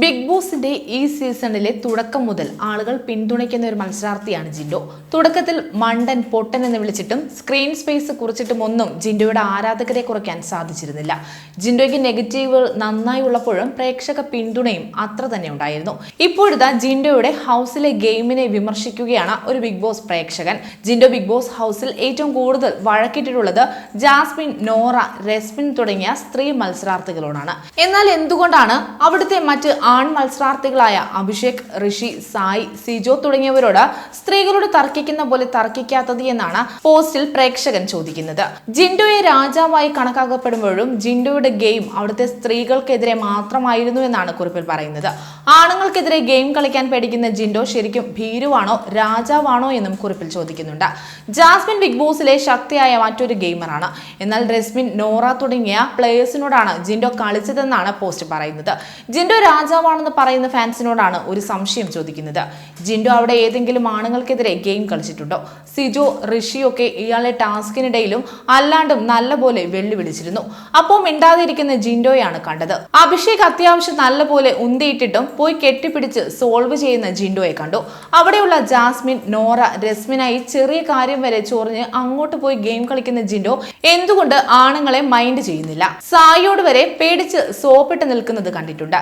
Big ബോസിന്റെ ഈ സീസണിലെ തുടക്കം മുതൽ ആളുകൾ പിന്തുണയ്ക്കുന്ന ഒരു മത്സരാർത്ഥിയാണ് ജിൻഡോ. തുടക്കത്തിൽ മണ്ടൻ പൊട്ടൻ എന്ന് വിളിച്ചിട്ടും സ്ക്രീൻ സ്പേസ് കുറിച്ചിട്ടും ഒന്നും ജിൻഡോയുടെ ആരാധകരെ കുറയ്ക്കാൻ സാധിച്ചിരുന്നില്ല. ജിൻഡോയ്ക്ക് നെഗറ്റീവ് നന്നായി ഉള്ളപ്പോഴും പ്രേക്ഷക പിന്തുണയും അത്ര തന്നെ ഉണ്ടായിരുന്നു. ഇപ്പോഴത്തെ ജിൻഡോയുടെ ഹൗസിലെ ഗെയിമിനെ വിമർശിക്കുകയാണ് ഒരു ബിഗ് ബോസ് പ്രേക്ഷകൻ. ജിൻഡോ ബിഗ് ബോസ് ഹൗസിൽ ഏറ്റവും കൂടുതൽ വഴക്കിട്ടിട്ടുള്ളത് ജാസ്മിൻ നോറ റെസ്മിൻ തുടങ്ങിയ സ്ത്രീ മത്സരാർത്ഥികളോടാണ്. എന്നാൽ എന്തുകൊണ്ടാണ് അവിടുത്തെ മറ്റ് ആൺ മത്സരാർത്ഥികളായ അഭിഷേക് ഋഷി സായി സിജോ തുടങ്ങിയവരോട് സ്ത്രീകളോട് തർക്കിക്കുന്ന പോലെ തർക്കിക്കാത്തത് എന്നാണ് പോസ്റ്റിൽ പ്രേക്ഷകൻ ചോദിക്കുന്നത്. ജിൻഡോയെ രാജാവായി കണക്കാക്കപ്പെടുമ്പോഴും ജിൻഡോയുടെ ഗെയിം അവിടുത്തെ സ്ത്രീകൾക്കെതിരെ മാത്രമായിരുന്നു എന്നാണ് കുറിപ്പിൽ പറയുന്നത്. ആണുങ്ങൾക്കെതിരെ ഗെയിം കളിക്കാൻ പേടിക്കുന്ന ജിൻഡോ ശരിക്കും ഭീരുവാണോ രാജാവാണോ എന്നും കുറിപ്പിൽ ചോദിക്കുന്നുണ്ട്. ജാസ്മിൻ ബിഗ് ബോസിലെ ശക്തിയായ മറ്റൊരു ഗെയിമറാണ്. എന്നാൽ റെസ്മിൻ നോറ തുടങ്ങിയ പ്ലേയേഴ്സിനോടാണ് ജിൻഡോ കളിച്ചതെന്നാണ് പോസ്റ്റ് പറയുന്നത്. ജിൻഡോ രാജാവാണെന്ന് പറയുന്ന ഫാൻസിനോടാണ് ഒരു സംശയം ചോദിക്കുന്നത്. ജിൻഡോ അവിടെ ഏതെങ്കിലും ആണുങ്ങൾക്കെതിരെ ഗെയിം കളിച്ചിട്ടുണ്ടോ? സിജോ ഋഷിയൊക്കെ ഇയാളെ ടാസ്കിനിടയിലും അല്ലാണ്ടും നല്ലപോലെ വെല്ലുവിളിച്ചിരുന്നു. അപ്പോൾ മിണ്ടാതിരിക്കുന്ന ജിൻഡോയാണ് കണ്ടത്. അഭിഷേക് അത്യാവശ്യം നല്ലപോലെ ഉന്തിയിട്ടിട്ടും പോയി കെട്ടിപ്പിടിച്ച് സോൾവ് ചെയ്യുന്ന ജിൻഡോയെ കണ്ടു. അവിടെയുള്ള ജാസ്മിൻ നോറ രസ്മിനായി ചെറിയ കാര്യം വരെ ചൊറിഞ്ഞ് അങ്ങോട്ട് പോയി ഗെയിം കളിക്കുന്ന ജിൻഡോ എന്തുകൊണ്ട് ആണുങ്ങളെ മൈൻഡ് ചെയ്യുന്നില്ല? സായിയോട് വരെ പേടിച്ച് സോപ്പിട്ട് നിൽക്കുന്നത് കണ്ടിട്ടുണ്ട്.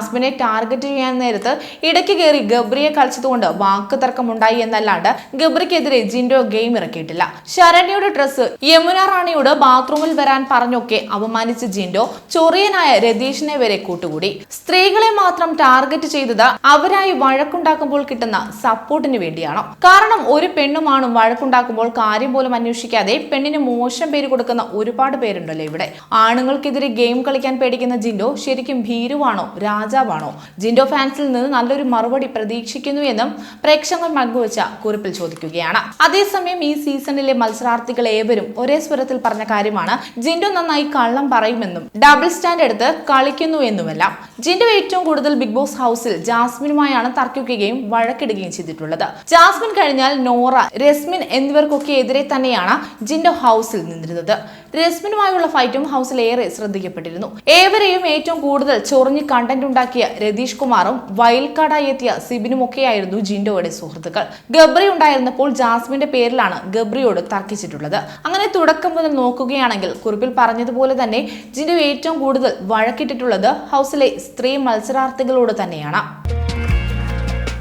ജാസ്മിനെ ടാർഗറ്റ് ചെയ്യാൻ നേരത്ത് ഇടയ്ക്ക് കയറി ഗബ്രിയെ കളിച്ചതുകൊണ്ട് വാക്ക് തർക്കമുണ്ടായി എന്നല്ലാണ്ട് ഗബ്രിക്കെതിരെ ജിൻഡോ ഗെയിം ഇറക്കിയിട്ടില്ല. ശരണ്യയുടെ ഡ്രസ്സ് യമുന റാണിയോട് ബാത്റൂമിൽ വരാൻ പറഞ്ഞൊക്കെ അപമാനിച്ച ജിൻഡോ ചൊറിയനായ രതീഷിനെ വരെ കൂട്ടുകൂടി. സ്ത്രീകളെ മാത്രം ടാർഗറ്റ് ചെയ്തത് അവരായി വഴക്കുണ്ടാക്കുമ്പോൾ കിട്ടുന്ന സപ്പോർട്ടിന് വേണ്ടിയാണോ? കാരണം ഒരു പെണ്ണുമാണ് വഴക്കുണ്ടാക്കുമ്പോൾ കാര്യം പോലും അന്വേഷിക്കാതെ പെണ്ണിന് മോശം പേര് കൊടുക്കുന്ന ഒരുപാട് പേരുണ്ടല്ലോ ഇവിടെ. ആണുങ്ങൾക്കെതിരെ ഗെയിം കളിക്കാൻ പേടിക്കുന്ന ജിൻഡോ ശരിക്കും ഭീരുവാണോ രാജാവാണോ? ജിൻഡോ ഫാൻസിൽ നിന്ന് നല്ലൊരു മറുപടി പ്രതീക്ഷിക്കുന്നു എന്നും പ്രേക്ഷകർ പങ്കുവച്ച കുറിപ്പിൽ ചോദിക്കുകയാണ്. അതേസമയം ഈ സീസണിലെ മത്സരാർത്ഥികൾ ഏവരും ഒരേ സ്വരത്തിൽ പറഞ്ഞ കാര്യമാണ് ജിൻഡോ നന്നായി കള്ളം പറയുമെന്നും ഡബിൾ സ്റ്റാൻഡ് എടുത്ത് കളിക്കുന്നു എന്നുമെല്ലാം. ജിൻഡോ ഏറ്റവും കൂടുതൽ ബിഗ് ബോസ് ഹൗസിൽ ജാസ്മിനുമായാണ് തർക്കിക്കുകയും വഴക്കിടുകയും ചെയ്തിട്ടുള്ളത്. ജാസ്മിൻ കഴിഞ്ഞാൽ നോറ രസ്മിൻ എന്നിവർക്കൊക്കെ എതിരെ തന്നെയാണ് ജിന്റെ ഹൗസിൽ നിന്നിരുന്നത്. രസ്മിനുമായുള്ള ഫൈറ്റും ഹൗസിൽ ഏറെ ശ്രദ്ധിക്കപ്പെട്ടിരുന്നു. ഏവരെയും ഏറ്റവും കൂടുതൽ ചൊറിഞ്ഞ് കണ്ടന്റ് ഉണ്ടാക്കിയ രതീഷ് കുമാറും വയൽക്കാടായി എത്തിയ സിബിനും ഒക്കെയായിരുന്നു ജിൻഡോയുടെ സുഹൃത്തുക്കൾ. ഗബ്രി ഉണ്ടായിരുന്നപ്പോൾ ജാസ്മിന്റെ പേരിലാണ് ഗബ്രിയോട് തർക്കിച്ചിട്ടുള്ളത്. അങ്ങനെ തുടക്കം മുതൽ നോക്കുകയാണെങ്കിൽ കുറിപ്പിൽ പറഞ്ഞതുപോലെ തന്നെ ജിൻഡോ ഏറ്റവും കൂടുതൽ വഴക്കിട്ടിട്ടുള്ളത് ഹൗസിലെ സ്ത്രീ മത്സരാർത്ഥികളോട് തന്നെയാണ്.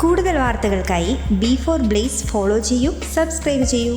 കൂടുതൽ വാർത്തകൾക്കായി ബി ഫോർ ബ്ലേസ് ഫോളോ ചെയ്യൂ സബ്സ്ക്രൈബ് ചെയ്യൂ.